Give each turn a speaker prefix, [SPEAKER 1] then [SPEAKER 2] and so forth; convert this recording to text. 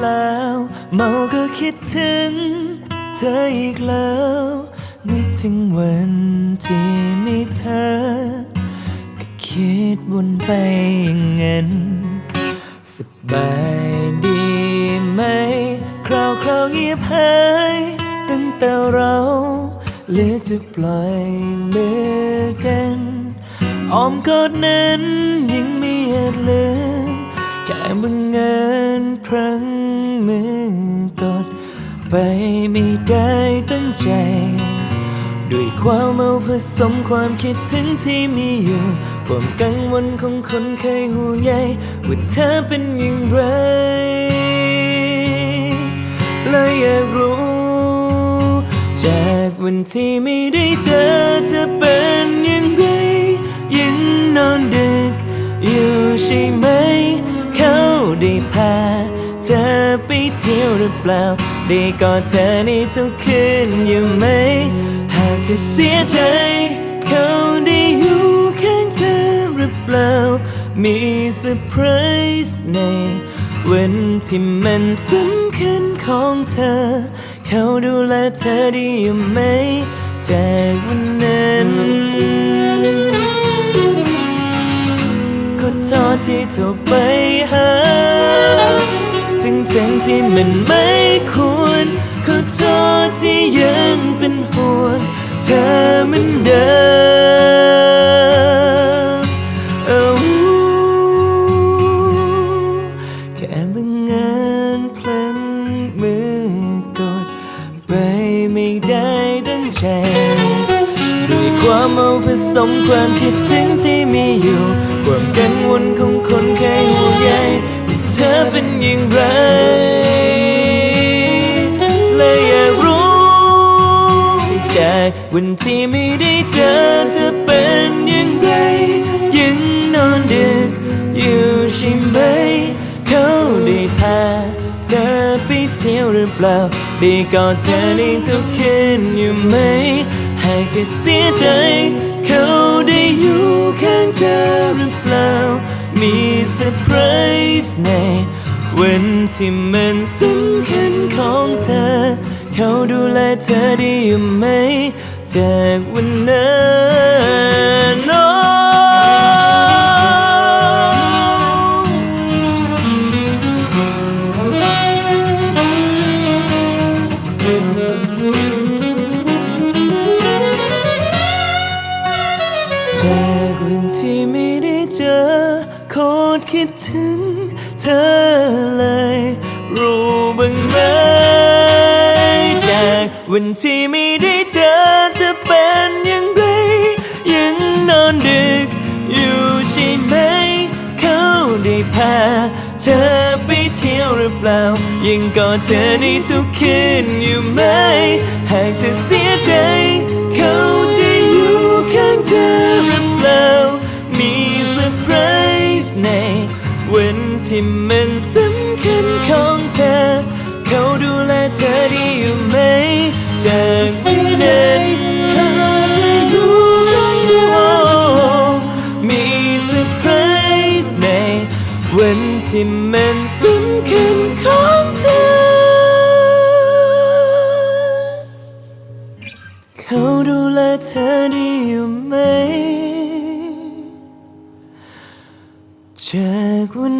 [SPEAKER 1] เมาก็คิดถึง เธออีกแล้ว นึกถึงวันที่มีเธอ ก็คิดวนไปอย่างนั้นสบายดีไหม คราวคราวเงียบหายตั้งแต่เราหลือจะปล่อยมือกันอ้อมกอดนั้นยังไม่อาจลืม แค่บังเอิญพลั้งมือกดไปไม่ได้ตั้งใจ ด้วยความเมาผสมความคิดถึงที่มีอยู่ความกังวลของคนเคยห่วงใยว่าเธอเป็นอย่างไร เลยอยากรู้ จากวันที่ไม่ได้เจอเธอเป็นอย่างไรยังนอนดึกอยู่ใช่ไหม ไปเที่ยวหรือเปล่าได้กอดเธอในทุกคืนอยู่ไหม หากเธอเสียใจ เขาได้อยู่ข้างเธอหรือเปล่า มีเซอร์ไพรส์ในวันที่มันสำคัญของเธอ เขาดูแลเธอดีอยู่ไหม จากวันนั้นขอโทษที่โทรไปหา มันไม่ควรขอโทษที่ยังเป็นห่วงเธอเหมือนเดิมเอาแค่บังเอิญพลันมือกดไปไม่ได้ตั้งใจด้วยความเมาผสมความคิดถึงที่มีอยู่ ความกังวลของคนเคยห่วงใยว่เธอเป็นอย่างไร จากวันที่ไม่ได้เจอเธอเป็นย่างไรยังนอนดึกอยู่ใช่ไหม เขาได้พาเธอไปเที่ยวหรือเปล่า ได้กอดเธอในทุกคืนอยู่ไหม หากจะเสียใจ เขาได้อยู่ข้างเธอหรือเปล่า มีเซอร์ไพรส์ในวันที่มันสำคัญของเธอ เขาดูแลเธอดีอยู่ไหม จากวันนั้นโอ้จากวันที่ไม่ได้เจอโคตรคิดถึงเธอเลย วันที่ไม่ได้เจอเธอเป็นอย่างไร ยังนอนดึกอยู่ใช่ไหม เขาได้พาเธอไปเที่ยวหรือเปล่า ยังกอดเธอในทุกคืนอยู่ไหม หากเธอเสียใจ เขาจะอยู่ข้างเธอหรือเปล่า มีเซอร์ไพรส์ในวันที่มันส ที่มันสำคัญของเธอ เขาดูแลเธอดีอยู่ไหมจากวันนั้น